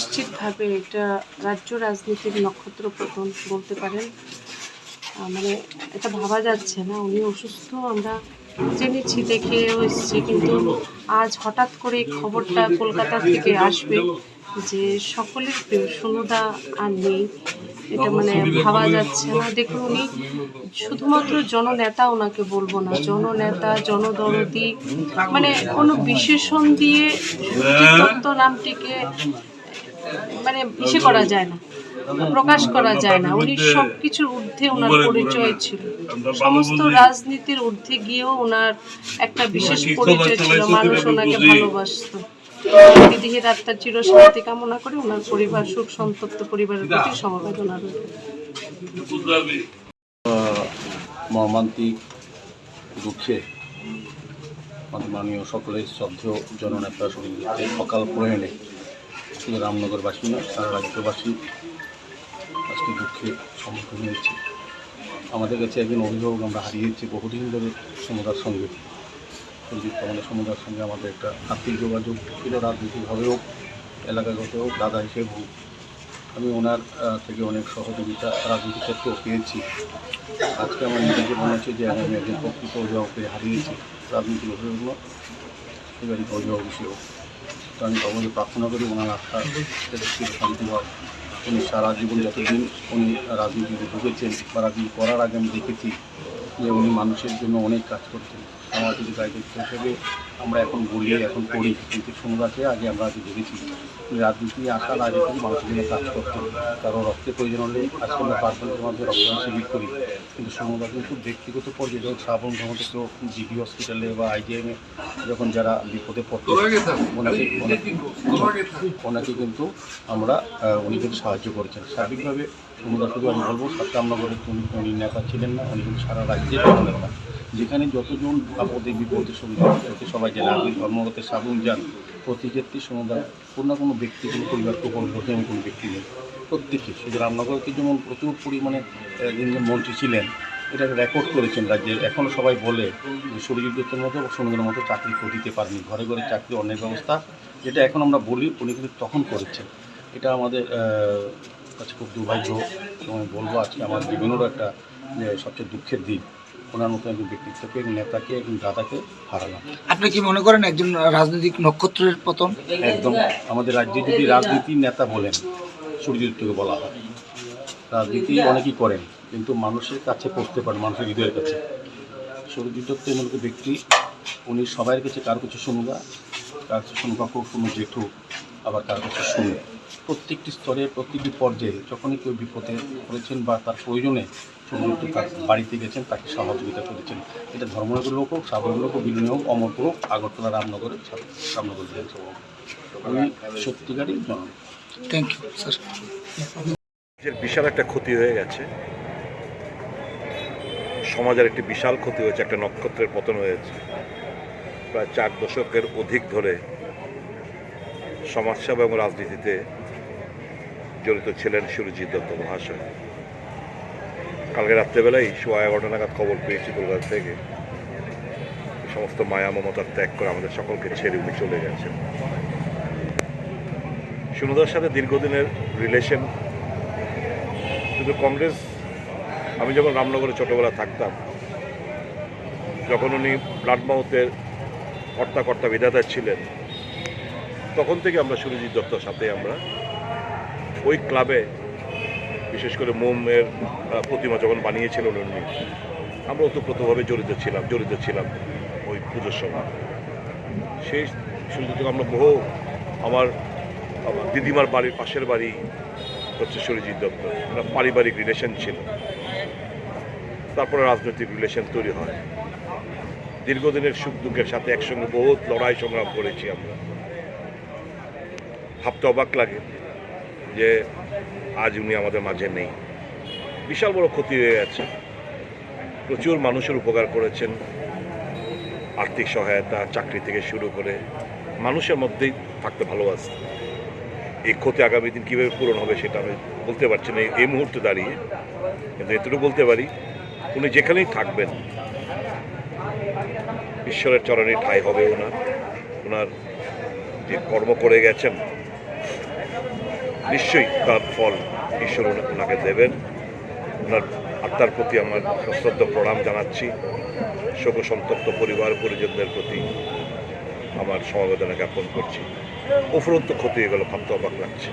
নিশ্চিতভাবে এটা রাজ্য রাজনীতির নক্ষত্র পতন বলতে পারেন। মানে এটা ভাবা যাচ্ছে না, উনি অসুস্থ, আমরা জেনেছি, দেখে এসেছি, কিন্তু আজ হঠাৎ করে খবরটা কলকাতা থেকে আসবে যে সকলের প্রিয় সোনুদা আর নেই। এটা মানে ভাবা যাচ্ছে না। দেখুন, উনি শুধুমাত্র জননেতা ওনাকে বলব না, জননেতা, জনদরদি মানে কোনো বিশেষণ দিয়ে নামটিকে মানে ইসে করা যায় না প্রকাশ করা যায় না। উনি সব কিছুর ঊর্ধ্বে ওনার পরিচয় ছিল। সমস্ত রাজনীতির ঊর্ধ্বে গিয়েও ওনার একটা বিশেষ পরিচয় ছিল মানুষ ওনাকে ভালোবাসতো। বিদেহীর আত্মার চিরশান্তি কামনা করে ওনার পরিবার সুখ সন্তপ্ত পরিবারের প্রতি সমবেদনা মর্মান্তিক দুঃখে মাননীয় সকলের শ্রদ্ধেয় জননেতা অকাল প্রয়াণে শুধু রামনগরবাসী না সারা রাজ্যবাসী আজকে দুঃখে সম্মুখীন হয়েছে। আমাদের কাছে একজন অভিভাবক আমরা হারিয়েছি বহুদিন ধরে সমুদার সঙ্গে। সঞ্জিত আমাদের সমুদার সঙ্গে আমাদের একটা আর্থিক যোগাযোগ ছিল রাজনীতিকভাবেও এলাকাগত হোক, দাদা হিসেবে হোক, আমি ওনার থেকে অনেক সহযোগিতা রাজনীতি ক্ষেত্রেও পেয়েছি। আজকে আমার নিজেকে মনে হচ্ছে যে আমি একজন প্রকৃত অভিভাবককে হারিয়েছি রাজনীতিক অভিভাবক পারিবারিক অভিভাবক হিসেবেও। তো আমি অবশ্যই প্রার্থনা করি, ওনার আত্মা শান্তি হয় উনি সারা জীবন যতদিন উনি রাজনীতিতে ঢুকেছেন বা রাজনীতি করার আগে আমি দেখেছি যে উনি মানুষের জন্য অনেক কাজ করতেন। সামাজিক দায়িত্ব হিসেবে আমরা এখন বলি এখন করি। কিন্তু সমুদাকে আগে আমরা আগে দেখেছি উনি রাজনীতি আসার আগে থেকে মানুষের জন্য কাজ করতেন কারও রক্তের প্রয়োজন হলে আজকে আমরা পার্সেন্টের মাধ্যমে রক্তদান শিবির করি। কিন্তু সমুদা কিন্তু ব্যক্তিগত পর্যায়ে যখন শ্রাবণ ধর্মতে কেউ জিবি হসপিটালে বা আইজিএমে যখন যারা বিপদে পড়তে ওনাকে ওনাকে- কিন্তু আমরা উনি কিন্তু সাহায্য করেছেন। সার্বিকভাবে সমুদা শুধু আমি বলব সত্যামনগরের উনি উনি নেতা ছিলেন না উনি কিন্তু সারা রাজ্যের নেতা যেখানে যতজন আপদে, বিপদে সুবিধা হচ্ছে সবাই জেলা আপনি ধর্মগতের সাবুন যান প্রতি ক্ষেত্রে সমুদা কোনো না কোনো ব্যক্তি কোনো পরিবারকে উপলব্ধি এমন কোনো ব্যক্তি নেই। প্রত্যেকে, শুধু রামনগরকে যেমন প্রচুর পরিমাণে যিনি মন্ত্রী ছিলেন, এটা রেকর্ড করেছেন রাজ্যের এখনও সবাই বলে যে সুরজিৎ দত্তের মতো সমুদ্রের মতো চাকরি করে দিতে পারেনি। ঘরে ঘরে চাকরি অনেক ব্যবস্থা, যেটা এখন আমরা বলি, উনি কিন্তু তখন করেছেন। এটা আমাদের কাছে খুব দুর্ভাগ্য, এবং আমি বলব আজকে আমার জীবনেরও একটা সবচেয়ে দুঃখের দিন। ওনার মতো একজন ব্যক্তিত্বকে একজন নেতাকে একজন দাদাকে হারালাম। আপনি কি মনে করেন একজন রাজনৈতিক নক্ষত্রের পতন? একদম। আমাদের রাজ্যে যদি রাজনীতির নেতা বলেন সূর্যদত্তকে বলা হয় রাজনীতি অনেকেই করেন কিন্তু মানুষের কাছে পৌঁছতে পারেন মানুষের হৃদয়ের কাছে। সূর্যজিৎ দত্ত এমন একটি ব্যক্তি উনি সবাইয়ের কাছে কার কাছে শুনুগা কার কাছে শুনুকা খুব শুনু জেঠু আবার কার কাছে শুনু প্রত্যেকটি স্তরে প্রত্যেকটি পর্যায়ে যখনই কেউ বিপদে পড়েছেন বা তার প্রয়োজনে সূর্যজিৎ তার বাড়িতে গেছেন তাকে সহযোগিতা করেছেন। এটা ধর্মনগর লোক হোক সাধারণ লোক হোক বিলীন হোক অমরপুর হোক আগরতলা রামনগরে রামনগর বিধানসভা। উনি সত্যিকারই জন থ্যাংক ইউ স্যার বিশাল একটা ক্ষতি হয়ে গেছে। সমাজের একটি বিশাল ক্ষতি হয়েছে একটা নক্ষত্রের পতন হয়েছে। প্রায় চার দশকের অধিক ধরে সমাজসেবা এবং রাজনীতিতে জড়িত ছিলেন সুরজিৎ দত্ত মহাশয়। কালকে রাত্রেবেলায় সোয়া এগারোটা নাগাদ খবর পেয়েছি কলকাতা থেকে। সমস্ত মায়া মমতার ত্যাগ করে আমাদের সকলকে ছেড়ে উনি চলে গেছেন। সুনদার সাথে দীর্ঘদিনের রিলেশন কিন্তু কংগ্রেস, আমি যখন রামনগরে ছোটোবেলা থাকতাম, যখন উনি ব্লাড মাউথের কর্তা কর্তা বিধাতা ছিলেন, তখন থেকে আমরা সুরজিৎ দত্তর সাথে আমরা ওই ক্লাবে বিশেষ করে মোমের প্রতিমা যখন বানিয়েছিলেন উনি আমরা ওতপ্রোতভাবে জড়িত ছিলাম জড়িত ছিলাম ওই পুজোর সময়। সেই সুরজিৎ আমরা বহু আমার দিদিমার বাড়ির পাশের বাড়ি হচ্ছে সরিজিৎ দত্ত আমরা পারিবারিক রিলেশন ছিল। তারপরে রাজনৈতিক রিলেশন তৈরি হয়। দীর্ঘদিনের সুখ দুঃখের সাথে একসঙ্গে বহুত লড়াই সংগ্রাম করেছি আমরা। ভাবতে অবাক লাগে যে আজ উনি আমাদের মাঝে নেই। বিশাল বড় ক্ষতি হয়ে গেছে। প্রচুর মানুষের উপকার করেছেন। আর্থিক সহায়তা, চাকরি থেকে শুরু করে মানুষের মধ্যেই থাকতে ভালোবাসতেন এই ক্ষতি আগামী দিন কীভাবে পূরণ হবে সেটা আমি বলতে পারছি না। এই মুহূর্তে দাঁড়িয়ে কিন্তু এতটুকু বলতে পারি, উনি যেখানেই থাকবেন, ঈশ্বরের চরণে ঠাই হবে ওনার ওনার যে কর্ম করে গেছেন নিশ্চয়ই তার ফল ঈশ্বর ওনাকে দেবেন। ওনার আত্মার প্রতি আমার সশ্রদ্ধ প্রণাম জানাচ্ছি। শোক সন্তপ্ত পরিবার পরিজনদের প্রতি আমার সমবেদনা জ্ঞাপন করছি। অফুরন্ত ক্ষতি এগুলো ভাবতে অবাক লাগছে।